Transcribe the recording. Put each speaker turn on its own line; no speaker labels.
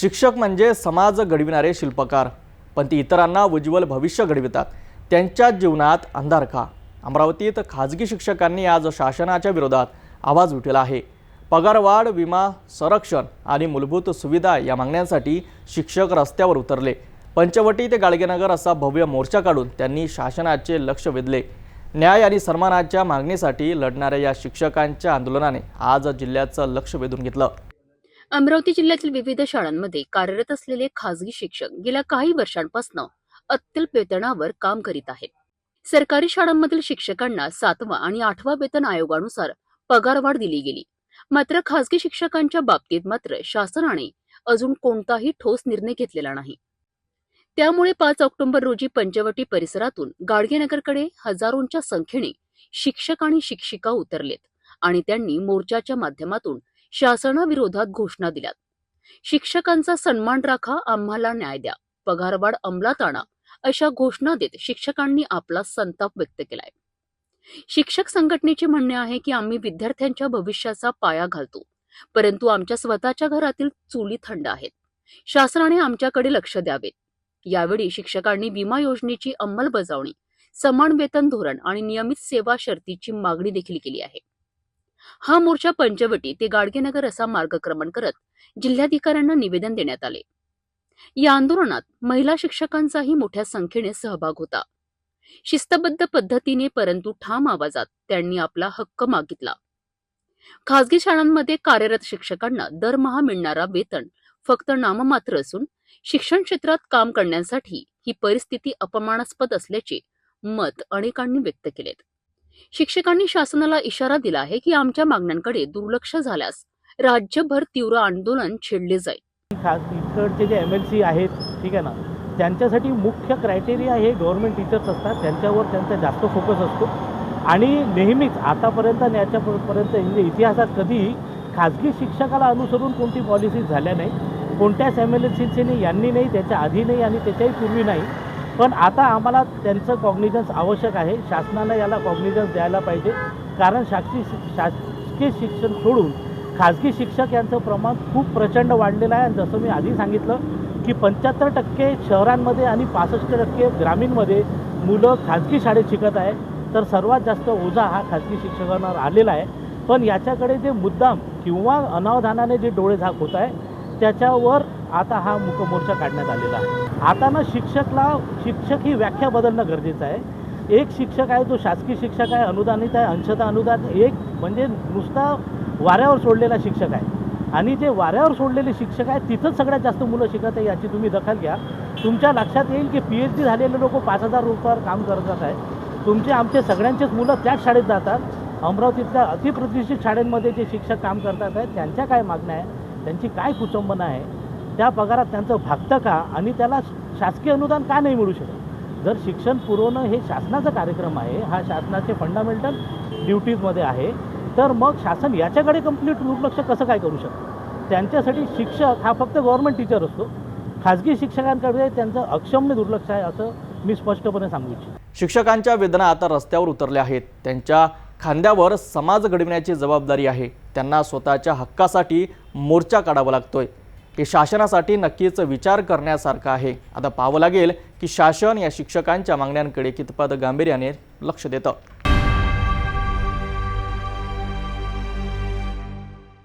शिक्षक म्हणजे समाज घडविणारे शिल्पकार पण ते इतरांना उज्ज्वल भविष्य घडवितात. त्यांच्या जीवनात अंधार का? अमरावतीत खाजगी शिक्षकांनी आज शासनाच्या विरोधात आवाज उठवला आहे. पगारवाढ विमा संरक्षण आणि मूलभूत सुविधा या मागण्यांसाठी शिक्षक रस्त्यावर उतरले. पंचवटी ते गाडगेनगर असा भव्य मोर्चा काढून त्यांनी शासनाचे लक्ष वेधले. न्याय आणि सन्मानाच्या मागणीसाठी लढणाऱ्या या शिक्षकांच्या आंदोलनाने आज जिल्ह्याचं लक्ष वेधून घेतलं.
अमरावती जिल्ह्यातील विविध शाळांमध्ये कार्यरत असलेले खासगी शिक्षक गेल्या काही वर्षांपासून अत्यल्प वेतनावर काम करीत आहेत. सरकारी शाळांमधील शिक्षकांना सातवा आणि आठवा वेतन आयोगानुसार पगारवाढ दिली गेली. मात्र खासगी शिक्षकांच्या बाबतीत मात्र शासनाने अजून कोणताही ठोस निर्णय घेतलेला नाही. त्यामुळे पाच ऑक्टोबर रोजी पंचवटी परिसरातून गाडगेनगरकडे हजारोंच्या संख्येने शिक्षक आणि शिक्षिका उतरलेत आणि त्यांनी मोर्चाच्या माध्यमातून शासनाविरोधात घोषणा दिल्यात. शिक्षकांचा सन्मान राखा आम्हाला न्याय द्या. पगारवाढ अंमलात आणा अशा घोषणा देत शिक्षकांनी आपला संताप व्यक्त केलाय. शिक्षक संघटनेचे म्हणणे आहे की आम्ही विद्यार्थ्यांच्या भविष्याचा पाया घालतो परंतु आमच्या स्वतःच्या घरातील चुली थंड आहेत. शासनाने आमच्याकडे लक्ष द्यावे. यावेळी शिक्षकांनी विमा योजनेची अंमलबजावणी समान वेतन धोरण आणि नियमित सेवा शर्तीची मागणी देखील केली आहे. हा मोर्चा पंचवटी ते गाडगेनगर असा मार्गक्रमण करत जिल्हाधिकाऱ्यांना निवेदन देण्यात आले. या आंदोलनात महिला शिक्षकांचाही मोठ्या संख्येने सहभाग होता. शिस्तबद्ध पद्धतीने परंतु ठाम आवाजात त्यांनी आपला हक्क मागितला. खासगी शाळांमध्ये कार्यरत शिक्षकांना दरमहा मिळणारा वेतन फक्त नाममात्र असून शिक्षण क्षेत्रात काम करण्यासाठी ही परिस्थिती अपमानास्पद असल्याचे मत अनेकांनी व्यक्त केलेत. शिक्षकांनी शासनाला इशारा दिला आहे की आमच्या मागण्यांकडे दुर्लक्ष झाल्यास राज्यभर तीव्र आंदोलन छेडले जाईल.
इकडचे जे एम एल सी आहेत ठीक आहे ना त्यांच्यासाठी मुख्य क्रायटेरिया हे गव्हर्नमेंट टीचर्स असतात त्यांच्यावर त्यांचा जास्त फोकस असतो. आणि नेहमीच आतापर्यंत आणि याच्यापर्यंत म्हणजे इतिहासात कधीही खाजगी शिक्षकाला अनुसरून कोणती पॉलिसी झाल्या नाही कोणत्याच एम एल सीने यांनी नाही त्याच्या आधी नाही आणि त्याच्याही पूर्वी नाही. पण आता आम्हाला त्यांचं कॉग्निजन्स आवश्यक आहे. शासनानं याला कॉग्निजन्स द्यायला पाहिजे. कारण शासकीय शासकीय शिक्षण सोडून खाजगी शिक्षक यांचं प्रमाण खूप प्रचंड वाढलेलं आहे. आणि जसं मी आधी सांगितलं की पंच्याहत्तर टक्के शहरांमध्ये आणि पासष्ट टक्के ग्रामीणमध्ये मुलं खाजगी शाळेत शिकत आहे. तर सर्वात जास्त ओझा हा खाजगी शिक्षकांवर आलेला आहे. पण याच्याकडे जे मुद्दाम किंवा अनावधानाने जे डोळे झाक होत आहे त्याच्यावर आता हा मुकमोर्चा काढण्यात आलेला आहे. आता ना शिक्षकला शिक्षक ही व्याख्या बदलणं गरजेचं आहे. एक शिक्षक आहे तो शासकीय शिक्षक आहे अनुदानित आहे अंशतः अनुदान एक म्हणजे नुसता वाऱ्यावर सोडलेला शिक्षक आहे. आणि जे वाऱ्यावर सोडलेले शिक्षक आहेत तिथंच सगळ्यात जास्त मुलं शिकत आहे याची तुम्ही दखल घ्या. तुमच्या लक्षात येईल की पी एच डी झालेले लोक पाच हजार रुपयावर काम करतात आहे तुमचे आमचे सगळ्यांचेच मुलं त्याच शाळेत जातात. अमरावतीतल्या अतिप्रतिष्ठित शाळेंमध्ये जे शिक्षक काम करतात आहेत त्यांच्या काय मागण्या आहे त्यांची काय कुचंबना आहे त्या पगारात त्यांचं भागतं का आणि त्याला शासकीय अनुदान का नाही मिळू शकत? जर शिक्षण पुरवणं हे शासनाचा कार्यक्रम आहे हा शासनाचे फंडामेंटल ड्युटीजमध्ये आहे तर मग शासन याच्याकडे कंप्लीट दुर्लक्ष कसं काय करू शकतं? त्यांच्यासाठी शिक्षक हा फक्त गव्हर्नमेंट टीचर असतो. खाजगी शिक्षकांकडे त्यांचं अक्षम्य दुर्लक्ष आहे असं मी स्पष्टपणे सांगू इच्छितो.
शिक्षकांच्या वेदना आता रस्त्यावर उतरल्या आहेत. त्यांच्या खांद्यावर समाज घडविण्याची जबाबदारी आहे. त्यांना स्वतःच्या हक्कासाठी मोर्चा काढावा लागतोय. हे शासनासाठी नक्कीच विचार करण्यासारखं आहे. आता पाहावं लागेल की शासन या शिक्षकांच्या मागण्यांकडे कितपत गांभीर्याने लक्ष देतं.